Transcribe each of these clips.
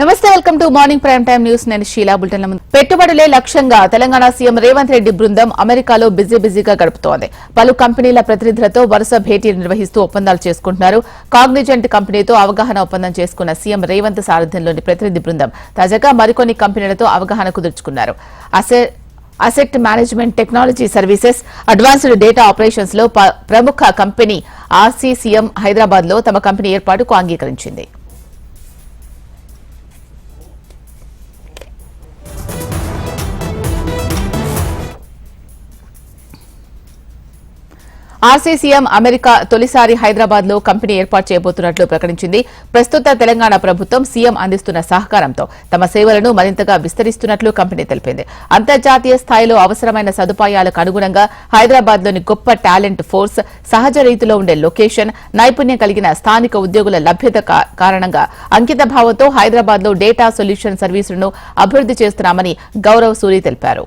Namaste welcome to morning prime time news. నేను షీలా బుల్టన్ పెట్టుబడులే లక్ష్యంగా Telangana CM Revanth Reddy బృందం అమెరికాలో బిజీ బిజీగా గడుపుతోంది. పలు కంపెనీల ప్రతినిధులతో వరుస భేటీలు నిర్వహిస్తూ ఒప్పందాలు చేసుకుంటున్నారు. కాగ్నిజెంట్ కంపెనీతో అవగాహన ఒప్పందం చేసుకున్న సీఎం రేవంత్ సారథ్యంలోని ప్రతినిధి బృందం తాజాగా మరికొన్ని కంపెనీలతో అవగాహన కుదుర్చుకున్నారు. అసె asset management technology services advanced data ఆపరేషన్స్లో ప- ప్రముఖ కంపెనీ ఆర్సీసీఎం హైదరాబాద్లో తమ కంపెనీ ఏర్పాటుకు అంగీకరించింది. ఆర్సీసీఎం అమెరికా తొలిసారి హైదరాబాద్లో కంపెనీ ఏర్పాటు చేయబోతున్నట్లు ప్రకటించింది. ప్రస్తుత తెలంగాణ ప్రభుత్వం సీఎం అందిస్తున్న సహకారంతో తమ సేవలను మరింతగా విస్తరిస్తున్నట్లు కంపెనీ తెలిపింది. అంతర్జాతీయ స్థాయిలో అవసరమైన సదుపాయాలకు అనుగుణంగా హైదరాబాద్లోని గొప్ప టాలెంట్ ఫోర్స్ సహజ రీతిలో ఉండే లొకేషన్ నైపుణ్యం కలిగిన స్థానిక ఉద్యోగుల లభ్యత కారణంగా అంకిత భావంతో హైదరాబాద్లో డేటా సొల్యూషన్ సర్వీసులను అభివృద్ది చేస్తున్నామని గౌరవ్ సూరి తెలిపారు.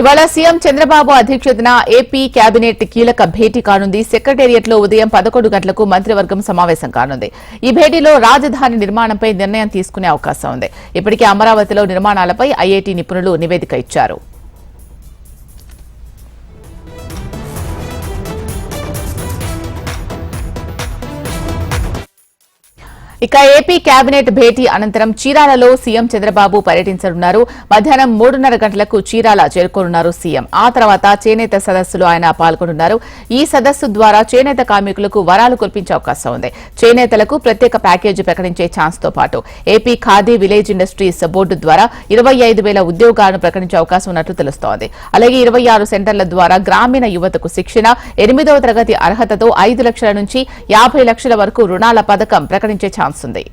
ఇవాళ సీఎం చంద్రబాబు అధ్యక్షతన ఏపీ కేబినెట్ కీలక భేటీ కానుంది. సెక్రటేరియట్లో ఉదయం పదకొండు గంటలకు మంత్రివర్గం సమావేశం కానుంది. ఈ భేటీలో రాజధాని నిర్మాణంపై నిర్ణయం తీసుకునే అవకాశం ఉంది. ఇప్పటికే అమరావతిలో నిర్మాణాలపై ఐఐటి నిపుణులు నివేదిక ఇచ్చారు. ఇక ఏపీ కేబినెట్ భేటీ అనంతరం చీరాలలో సీఎం చంద్రబాబు పర్యటించనున్నారు. మధ్యాహ్నం మూడున్నర గంటలకు చీరాల చేరుకోనున్నారు సీఎం. ఆ తర్వాత చేనేత సదస్సులో ఆయన పాల్గొనున్నారు. ఈ సదస్సు ద్వారా చేనేత కార్మికులకు వరాలు కురిపించే అవకాశం ఉంది. చేనేతలకు ప్రత్యేక ప్యాకేజీ ప్రకటించే ఛాన్స్తో పాటు AP Khadi village industries board ద్వారా ఇరవై ఐదు వేల ఉద్యోగాలను ప్రకటించే అవకాశం ఉన్నట్లు తెలుస్తోంది. అలాగే ఇరవై ఆరు సెంటర్ల ద్వారా గ్రామీణ యువతకు శిక్షణ ఎనిమిదవ తరగతి అర్హతతో ఐదు లక్షల నుంచి యాభై లక్షల వరకు రుణాల పథకం ప్రకటించే ఛాన్స్ ఉంది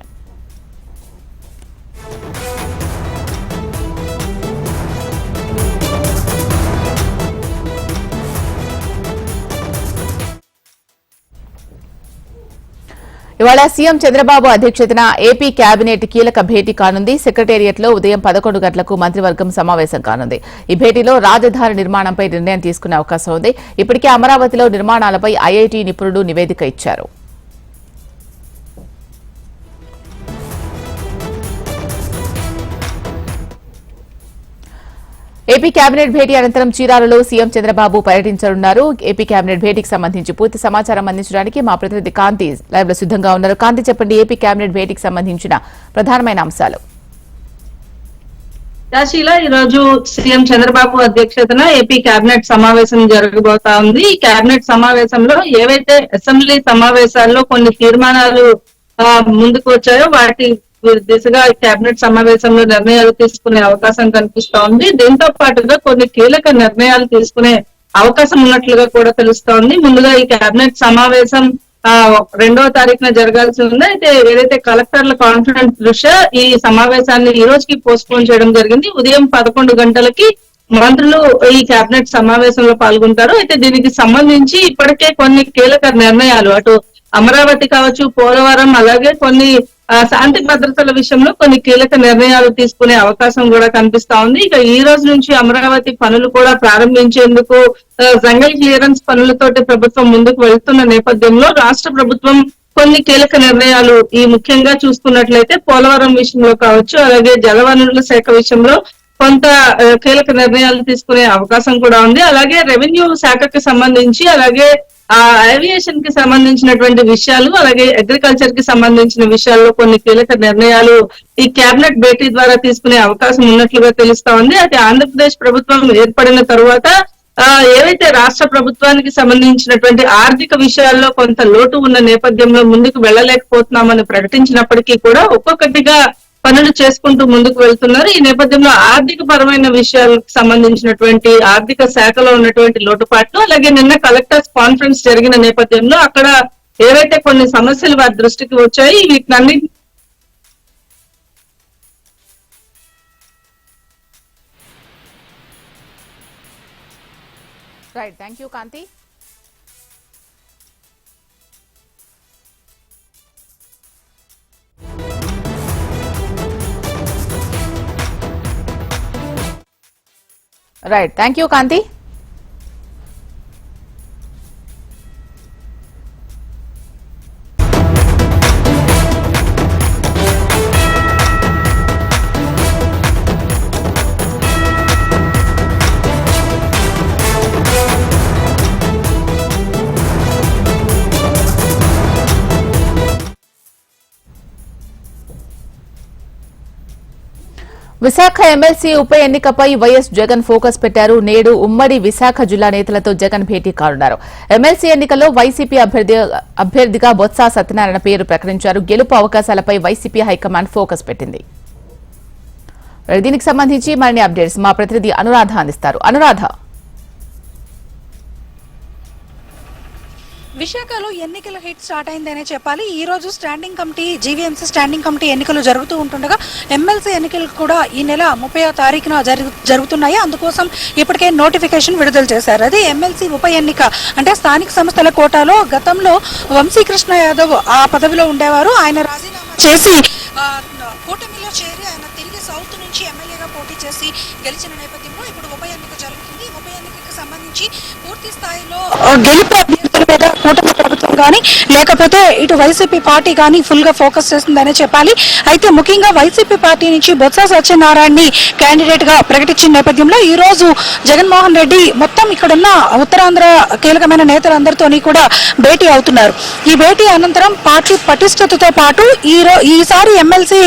ఇవాళ సీఎం చంద్రబాబు అధ్యక్షతన ఏపీ కేబినెట్ కీలక భేటీ కానుంది. సెక్రటేరియట్లో ఉదయం పదకొండు గంటలకు మంత్రివర్గం సమావేశం కానుంది. ఈ భేటీలో రాజధాని నిర్మాణంపై నిర్ణయం తీసుకునే అవకాశం ఉంది. ఇప్పటికే అమరావతిలో నిర్మాణాలపై ఐఐటి నిపుణులు నివేదిక ఇచ్చారు. ఏపీ కేబినెట్ భేటీ అనంతరం చీరాలలో సీఎం చంద్రబాబు పర్యటించనున్నారు. ఏపీ కేబినెట్ భేటీకి సంబంధించి పూర్తి సమాచారం అందించడానికి మా ప్రతినిధి కాంతి లైవ్లో సిద్ధంగా ఉన్నారు. కాంతి చెప్పండి ఏపీ కేబినెట్ భేటీకి సంబంధించిన ప్రధానమైన అంశాలు. కాశీల ఈ రోజు సీఎం చంద్రబాబు అధ్యక్షతన ఏపీ కేబినెట్ సమావేశం జరగబోతా ఉంది. ఈ కేబినెట్ సమావేశంలో ఏవైతే అసెంబ్లీ సమావేశాల్లో కొన్ని తీర్మానాలు ముందుకు వచ్చాయో వాటి దిశగా ఈ కేబినెట్ సమావేశంలో నిర్ణయాలు తీసుకునే అవకాశం కనిపిస్తా ఉంది దీంతో పాటుగా కొన్ని కీలక నిర్ణయాలు తీసుకునే అవకాశం ఉన్నట్లుగా కూడా తెలుస్తోంది. ముందుగా ఈ కేబినెట్ సమావేశం ఆ రెండవ తారీఖున జరగాల్సి ఉంది. అయితే ఏదైతే కలెక్టర్ల కాన్ఫిడెన్స్ దృష్ట్యా ఈ సమావేశాన్ని ఈ రోజుకి పోస్ట్పోన్ చేయడం జరిగింది. ఉదయం పదకొండు గంటలకి మంత్రులు ఈ కేబినెట్ సమావేశంలో పాల్గొంటారు. అయితే దీనికి సంబంధించి ఇప్పటికే కొన్ని కీలక నిర్ణయాలు అటు అమరావతి కావచ్చు పోలవరం అలాగే కొన్ని శాంతి భద్రతల విషయంలో కొన్ని కీలక నిర్ణయాలు తీసుకునే అవకాశం కూడా కనిపిస్తా ఉంది. ఇక ఈ రోజు నుంచి అమరావతి పనులు కూడా ప్రారంభించేందుకు జంగల్ క్లియరెన్స్ పనులతోటి ప్రభుత్వం ముందుకు వెళ్తున్న నేపథ్యంలో రాష్ట్ర ప్రభుత్వం కొన్ని కీలక నిర్ణయాలు ఈ ముఖ్యంగా చూసుకున్నట్లయితే పోలవరం విషయంలో కావచ్చు అలాగే జలవనరుల శాఖ విషయంలో కొంత కీలక నిర్ణయాలు తీసుకునే అవకాశం కూడా ఉంది. అలాగే రెవెన్యూ శాఖకి సంబంధించి అలాగే ఆ ఏవియేషన్కి సంబంధించినటువంటి విషయాలు అలాగే అగ్రికల్చర్కి సంబంధించిన విషయాల్లో కొన్ని కీలక నిర్ణయాలు ఈ కేబినెట్ భేటీ ద్వారా తీసుకునే అవకాశం ఉన్నట్లుగా తెలుస్తా ఉంది. అయితే ఆంధ్రప్రదేశ్ ప్రభుత్వం ఏర్పడిన తరువాత ఆ ఏవైతే రాష్ట్ర ప్రభుత్వానికి సంబంధించినటువంటి ఆర్థిక విషయాల్లో కొంత లోటు ఉన్న నేపథ్యంలో ముందుకు వెళ్ళలేకపోతున్నామని ప్రకటించినప్పటికీ కూడా ఒక్కొక్కటిగా పనులు చేసుకుంటూ ముందుకు వెళ్తున్నారు. ఈ నేపథ్యంలో ఆర్థిక పరమైన విషయాలకు సంబంధించినటువంటి ఆర్థిక శాఖలో ఉన్నటువంటి లోటుపాట్లు అలాగే నిన్న కలెక్టర్స్ కాన్ఫరెన్స్ జరిగిన నేపథ్యంలో అక్కడ ఏవైతే కొన్ని సమస్యలు వారి దృష్టికి వచ్చాయి వీటిని right thank you Kanthi right thank you Kanthi Visakha MLC ఉప ఎన్నికపై వైఎస్ జగన్ ఫోకస్ పెట్టారు. నేడు ఉమ్మడి విశాఖ జిల్లా నేతలతో జగన్ భేటీ కానున్నారు. ఎమ్మెల్సీ ఎన్నికల్లో వైసీపీ అభ్యర్థి అభ్యర్థిగా బొత్స సత్యనారాయణ పేరు ప్రకటించారు. గెలుపు అవకాశాలపై వైసీపీ హైకమాండ్ ఫోకస్ పెట్టింది. దీనికి సంబంధించి మరిన్ని అప్డేట్స్ మా ప్రతినిధి అనురాధ అందిస్తారు. అనురాధ. విశాఖలో ఎన్నికల హిట్ స్టార్ట్ అయిందనే చెప్పాలి. ఈ రోజు standing committee GVMC standing committee ఎన్నికలు జరుగుతూ ఉంటుండగా ఎమ్మెల్సీ ఎన్నికలు కూడా ఈ నెల ముప్పై తారీఖున జరుగు- జరుగుతున్నాయి. అందుకోసం ఇప్పటికే నోటిఫికేషన్ విడుదల చేశారు. అది ఎమ్మెల్సీ ఉప ఎన్నిక అంటే స్థానిక సంస్థల కోటాలో గతంలో వంశీకృష్ణ యాదవ్ ఆ పదవిలో ఉండేవారు. ఆయన రాజీనామా చేసి కూటమిలో చేరి ఆయన తిరిగి సౌత్ నుంచి ఎమ్మెల్యేగా పోటీ చేసి గెలిచిన నేపథ్యంలో ఇప్పుడు ఉప ఎన్నిక జరుగుతుంది సంబంధించి పూర్తి స్థాయిలో గెలుపు అభ్యర్థుల మీద కూటమి ప్రభుత్వం కానీ లేకపోతే ఇటు వైసీపీ పార్టీ కానీ ఫుల్గా ఫోకస్ చేస్తుందనే చెప్పాలి. అయితే ముఖ్యంగా వైసీపీ పార్టీ నుంచి బొత్స సత్యనారాయణని క్యాండిడేట్గా ప్రకటించిన నేపథ్యంలో ఈ రోజు జగన్మోహన్ రెడ్డి మొత్తం ఇక్కడున్న ఉత్తరాంధ్ర కీలకమైన నేతలందరితోని కూడా భేటీ అవుతున్నారు. ఈ భేటీ అనంతరం పార్టీ పటిష్టతతో పాటు ఈ ఈసారి ఎమ్మెల్సీ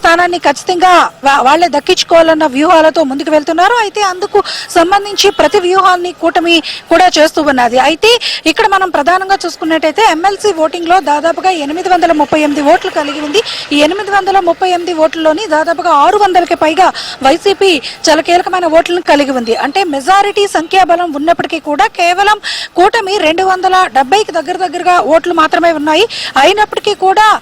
స్థానాన్ని ఖచ్చితంగా వాళ్ళే వాళ్ళే దక్కించుకోవాలన్న వ్యూహాలతో ముందుకు వెళ్తున్నారు. అయితే అందుకు సంబంధించి ప్రతి వ్యూహాన్ని కూటమి కూడా చేస్తూ ఉన్నది. అయితే ఇక్కడ మనం ప్రధానంగా చూసుకున్నట్టయితే ఎమ్మెల్సీ ఓటింగ్లో దాదాపుగా ఎనిమిది వందల ముప్పై ఎనిమిది ఓట్లు కలిగి ఉంది. ఈ ఎనిమిది వందల ముప్పై ఎనిమిది ఓట్లలోని దాదాపుగా ఆరు వందలకి పైగా వైసీపీ చాలా కీలకమైన ఓట్లను కలిగి ఉంది. అంటే మెజారిటీ సంఖ్యాబలం ఉన్నప్పటికీ కూడా కేవలం కూటమి రెండు వందల డెబ్బైకి దగ్గర దగ్గరగా ఓట్లు మాత్రమే ఉన్నాయి. అయినప్పటికీ కూడా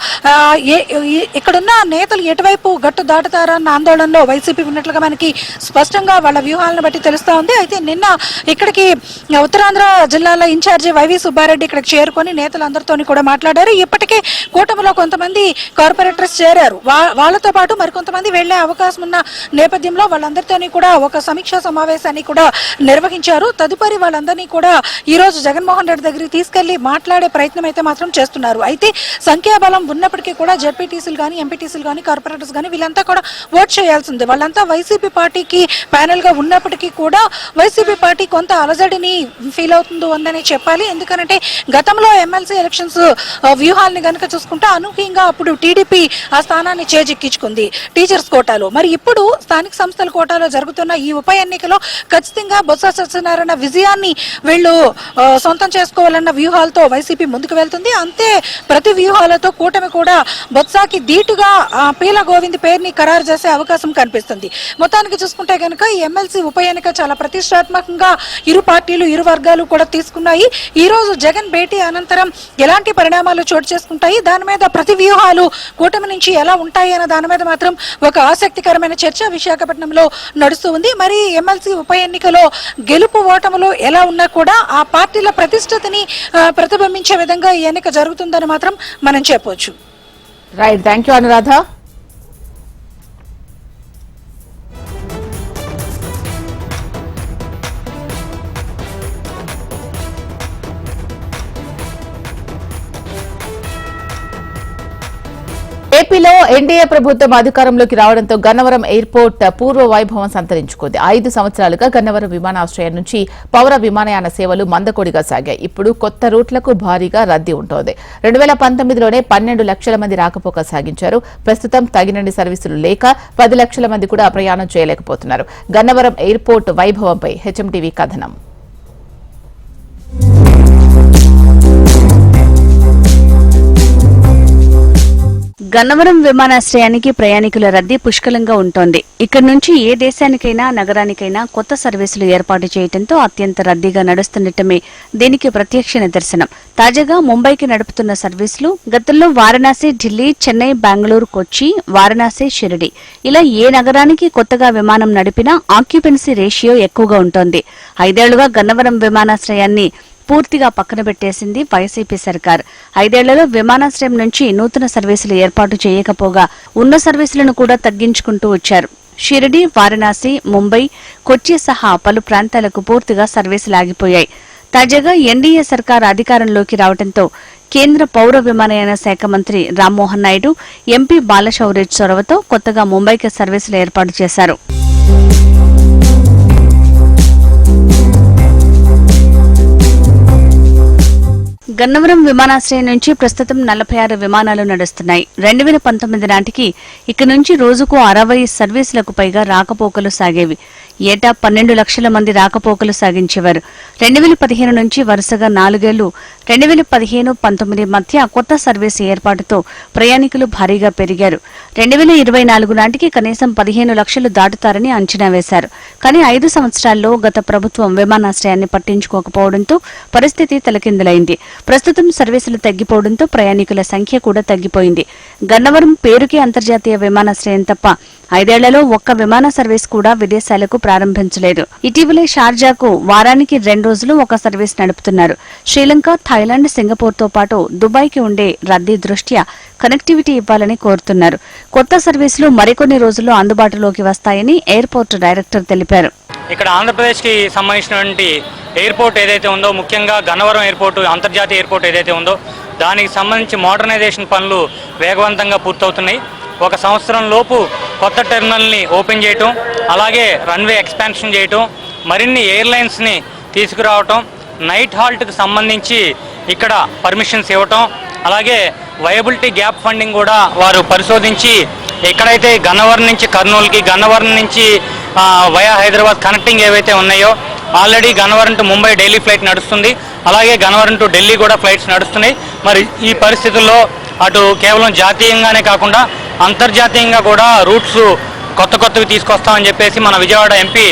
ఏ- ఇక్కడున్న నేతలు ఎటువైపు గట్టు దాటుతారన్న ఆందోళనలో వైసీపీ ఉన్నట్లుగా మనకి స్పష్టంగా వాళ్ళ వ్యూహాలను బట్టి తెలుస్తా ఉంది. అయితే నిన్న ఇక్కడికి ఉత్తరాంధ్ర జిల్లాల ఇన్ఛార్జి వైవి సుబ్బారెడ్డి ఇక్కడికి చేరుకొని నేతలందరితోని కూడా మాట్లాడారు. ఇప్పటికే కూటమిలో కొంతమంది కార్పొరేటర్స్ చేరారు. వా- వాళ్ళతో పాటు మరికొంతమంది వెళ్ళే అవకాశం ఉన్న నేపథ్యంలో వాళ్ళందరితోని కూడా ఒక సమీక్షా సమావేశాన్ని కూడా నిర్వహించారు. తదుపరి వాళ్ళందరినీ కూడా ఈ రోజు జగన్మోహన్ రెడ్డి దగ్గరికి తీసుకెళ్ళి మాట్లాడే ప్రయత్నం అయితే మాత్రం చేస్తున్నారు. అయితే సంఖ్యాబలం ఉన్నప్పటికీ కూడా జెడ్పీటీసీలు కానీ ఎంపీటీసీలు కానీ కార్పొరేటర్స్ కానీ వీళ్ళంతా కూడా ఓట్ చేయాల్సిందే. వాళ్ళంతా వైసీపీ పార్టీకి ప్యానెల్గా ఉన్నప్పటికీ కూడా వైసీపీ పార్టీ కొంత అలజడిని ఫీల్ అవుతుందో ఉందని చెప్పాలి. ఎందుకంటే గతంలో ఎమ్మెల్సీ ఎలక్షన్స్ uh, వ్యూహాల్ని కనుక చూసుకుంటే అనూహ్యంగా అప్పుడు టీడీపీ ఆ స్థానాన్ని చేజిక్కించుకుంది టీచర్స్ కోటాలో. మరి ఇప్పుడు స్థానిక సంస్థల కోటాలో జరుగుతున్న ఈ ఉప ఎన్నికలో ఖచ్చితంగా బొత్స సత్యనారాయణ విజయాన్ని వీళ్ళు uh, సొంతం చేసుకోవాలన్న వ్యూహాలతో వైసీపీ ముందుకు వెళ్తుంది. అంతే ప్రతి వ్యూహాలతో కూటమి కూడా బొత్సాకి ధీటుగా ఆ, పీల గోవింద్ పేరుని ఖరారు చేసే అవకాశం కనిపిస్తుంది. మొత్తానికి చూసుకుంటే కనుక ఈ ఎమ్మెల్సీ ఉప ఎన్నిక చాలా ప్రతిష్టాత్మకంగా ఇరు పార్టీలు ఇరు వర్గాలు కూడా తీసుకున్నాయి. ఈ రోజు జగన్ భేటీ అనంతరం ఎలాంటి పరిణామాలు చోటు చేసుకుంటాయి? దాని మీద ప్రతి వ్యూహాలు కూటమి నుంచి ఎలా ఉంటాయి అన్న దాని మీద మాత్రం ఒక ఆసక్తికరమైన చర్చ విశాఖపట్నంలో నడుస్తూ ఉంది. మరి ఎమ్మెల్సీ ఉప ఎన్నికలో గెలుపు ఓటములు ఎలా ఉన్నా కూడా ఆ పార్టీల ప్రతిష్టతని ప్రతిబింబించే విధంగా ఈ ఎన్నిక జరుగుతుందని మాత్రం మనం చెప్పవచ్చు రైట్ థ్యాంక్ యూ అనురాధ ఏపీలో ఎన్డీఏ ప్రభుత్వం అధికారంలోకి రావడంతో గన్నవరం ఎయిర్పోర్ట్ పూర్వ వైభవం సంతరించుకుంది. ఐదు సంవత్సరాలుగా గన్నవరం విమానాశ్రయం నుంచి పౌర విమానయాన సేవలు మందకొడిగా సాగాయి. ఇప్పుడు కొత్త రూట్లకు భారీగా రద్దీ ఉంటోంది. రెండు వేల పంతొమ్మిదిలోనే పన్నెండు లక్షల మంది రాకపోక సాగించారు. ప్రస్తుతం తగినన్ని సర్వీసులు లేక పది లక్షల మంది కూడా ప్రయాణం చేయలేకపోతున్నారు. గన్నవరం ఎయిర్పోర్ట్ వైభవంపై హెచ్ఎంటీవీ కథనం. గన్నవరం విమానాశ్రయానికి ప్రయాణికుల రద్దీ పుష్కలంగా ఉంటోంది. ఇక్కడి నుంచి ఏ దేశానికైనా నగరానికైనా కొత్త సర్వీసులు ఏర్పాటు చేయడంతో అత్యంత రద్దీగా నడుస్తుండటమే దీనికి ప్రత్యక్ష నిదర్శనం. తాజాగా ముంబైకి నడుపుతున్న సర్వీసులు గతంలో వారణాసి ఢిల్లీ చెన్నై బెంగళూరు కొచ్చి వారణాసి షిరిడి. ఇలా ఏ నగరానికి కొత్తగా విమానం నడిపినా ఆక్యుపెన్సీ రేషియో ఎక్కువగా ఉంటోంది. ఐదేళ్ళుగా గన్నవరం విమానాశ్రయాన్ని పూర్తిగా పక్కన పెట్టేసింది వైసీపీ సర్కార్. ఐదేళ్ళలో విమానాశ్రయం నుంచి నూతన సర్వీసులు ఏర్పాటు చేయకపోగా ఉన్న సర్వీసులను కూడా తగ్గించుకుంటూ వచ్చారు. షిరిడి వారణాసి ముంబై కొచ్చి సహా పలు ప్రాంతాలకు పూర్తిగా సర్వీసులు ఆగిపోయాయి. తాజాగా ఎన్డీఏ సర్కార్ అధికారంలోకి రావడంతో కేంద్ర పౌర విమానయాన శాఖ మంత్రి రామ్మోహన్ నాయుడు ఎంపీ బాలశౌరి చొరవతో కొత్తగా ముంబైకి సర్వీసులు ఏర్పాటు చేశారు. గన్నవరం విమానాశ్రయం నుంచి ప్రస్తుతం నలభై ఆరు విమానాలు నడుస్తున్నాయి. రెండు వేల పంతొమ్మిది నాటికి ఇక నుంచి రోజుకు అరవై సర్వీసులకు పైగా రాకపోకలు సాగేవి. ఏటా పన్నెండు లక్షల మంది రాకపోకలు సాగించేవారు. రెండు వేల పదిహేను నుంచి వరుసగా నాలుగేళ్ళు రెండు వేల పదిహేను పంతొమ్మిది మధ్య కొత్త సర్వీసు ఏర్పాటుతో ప్రయాణికులు భారీగా పెరిగారు. రెండు వేల ఇరవై నాలుగు నాటికి కనీసం పదిహేను లక్షలు దాటుతారని అంచనా వేశారు. కానీ ఐదు సంవత్సరాల్లో గత ప్రభుత్వం విమానాశ్రయాన్ని పట్టించుకోకపోవడంతో పరిస్థితి తలకిందులైంది. ప్రస్తుతం సర్వీసులు తగ్గిపోవడంతో ప్రయాణికుల సంఖ్య కూడా తగ్గిపోయింది. గన్నవరం పేరుకే అంతర్జాతీయ విమానాశ్రయం తప్ప ఐదేళ్ళలో ఒక్క విమాన సర్వీస్ కూడా విదేశాలకు ప్రారంభించలేదు. ఇటీవలే షార్జాకు వారానికి రెండు రోజులు ఒక సర్వీస్ నడుపుతున్నారు. శ్రీలంక థాయిలాండ్ సింగపూర్తో పాటు దుబాయ్కి ఉండే రద్దీ దృష్ట్యా కనెక్టివిటీ ఇవ్వాలని కోరుతున్నారు. కొత్త సర్వీసులు మరికొన్ని రోజుల్లో అందుబాటులోకి వస్తాయని ఎయిర్పోర్ట్ డైరెక్టర్ తెలిపారు. ఇక్కడ ఆంధ్రప్రదేశ్కి సంబంధించినటువంటి ఎయిర్పోర్ట్ ఏదైతే ఉందో ముఖ్యంగా గన్నవరం ఎయిర్పోర్ట్ అంతర్జాతీయ ఎయిర్పోర్ట్ ఏదైతే ఉందో దానికి సంబంధించి మోడర్నైజేషన్ పనులు వేగవంతంగా పూర్తవుతున్నాయి. ఒక సంవత్సరం లోపు కొత్త టెర్మినల్ని ఓపెన్ చేయటం అలాగే రన్వే ఎక్స్పాన్షన్ చేయటం మరిన్ని ఎయిర్లైన్స్ని తీసుకురావటం నైట్ హాల్ట్కి సంబంధించి ఇక్కడ పర్మిషన్స్ ఇవ్వటం అలాగే వయబిలిటీ గ్యాప్ ఫండింగ్ కూడా వారు పరిశోధించి ఎక్కడైతే గన్నవరం నుంచి కర్నూలుకి గన్నవరం నుంచి వయా హైదరాబాద్ కనెక్టింగ్ ఏవైతే ఉన్నాయో already Gannavaram to Mumbai daily flight నడుస్తుంది అలాగే గన్నవరం టు ఢిల్లీ కూడా ఫ్లైట్స్ నడుస్తున్నాయి. మరి ఈ పరిస్థితుల్లో అటు కేవలం జాతీయంగానే కాకుండా అంతర్జాతీయంగా కూడా రూట్స్ కొత్త కొత్తవి తీసుకొస్తామని చెప్పేసి మన విజయవాడ ఎంపీ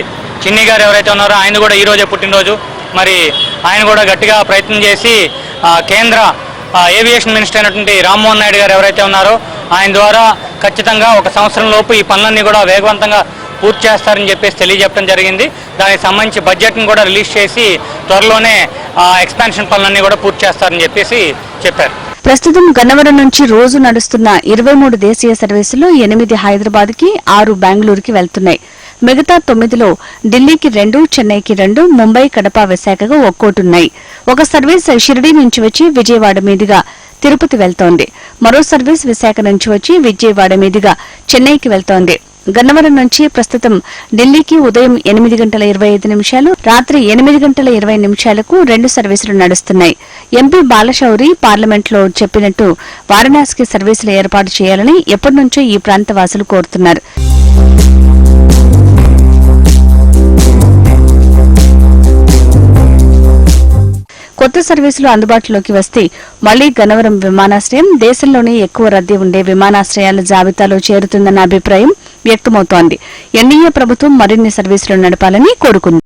చిన్ని గారు ఎవరైతే ఉన్నారో ఆయన కూడా ఈరోజే పుట్టినరోజు. మరి ఆయన కూడా గట్టిగా ప్రయత్నం చేసి కేంద్ర ఏవియేషన్ మినిస్టర్ అయినటువంటి రామ్మోహన్ నాయుడు గారు ఎవరైతే ఉన్నారో ఆయన ద్వారా ఖచ్చితంగా ఒక సంవత్సరం లోపు ఈ పనులన్నీ కూడా వేగవంతంగా పూర్తి చేస్తారని చెప్పేసి తెలియజెప్పడం జరిగింది. దానికి సంబంధించి బడ్జెట్ని కూడా రిలీజ్ చేసి త్వరలోనే ఎక్స్పాన్షన్ పనులన్నీ కూడా పూర్తి చేస్తారని చెప్పేసి చెప్పారు. ప్రస్తుతం గన్నవరం నుంచి రోజు నడుస్తున్న ఇరవై మూడు దేశీయ సర్వీసులు ఎనిమిది హైదరాబాద్కి ఆరు బెంగళూరుకి వెళ్తున్నాయి. మిగతా తొమ్మిదిలో ఢిల్లీకి రెండు చెన్నైకి రెండు ముంబై కడప విశాఖగా ఒక్కోటున్నాయి ఒక సర్వీస్ షిరిడి నుంచి వచ్చి విజయవాడ మీదుగా తిరుపతి వెళ్తోంది. మరో సర్వీస్ విశాఖ నుంచి వచ్చి విజయవాడ మీదుగా చెన్నైకి వెళ్తోంది. గన్నవరం నుంచి ప్రస్తుతం ఢిల్లీకి ఉదయం ఎనిమిది గంటల ఇరవై ఐదు నిమిషాలు రాత్రి ఎనిమిది గంటల ఇరవై నిమిషాలకు రెండు సర్వీసులు నడుస్తున్నాయి. ఎంపీ బాలశౌరి పార్లమెంట్లో చెప్పినట్టు వారణాసికి సర్వీసులు ఏర్పాటు చేయాలని ఎప్పటి నుంచో ఈ ప్రాంత వాసులు కోరుతున్నారు. కొత్త సర్వీసులు అందుబాటులోకి వస్తే మళ్ళీ గన్నవరం విమానాశ్రయం దేశంలోనే ఎక్కువ రద్దీ ఉండే విమానాశ్రయాల జాబితాలో చేరుతుందన్న అభిప్రాయం వ్యక్తమవుతోంది. ఎన్డీఏ ప్రభుత్వం మరిన్ని సర్వీసులు నడపాలని కోరుకుంది.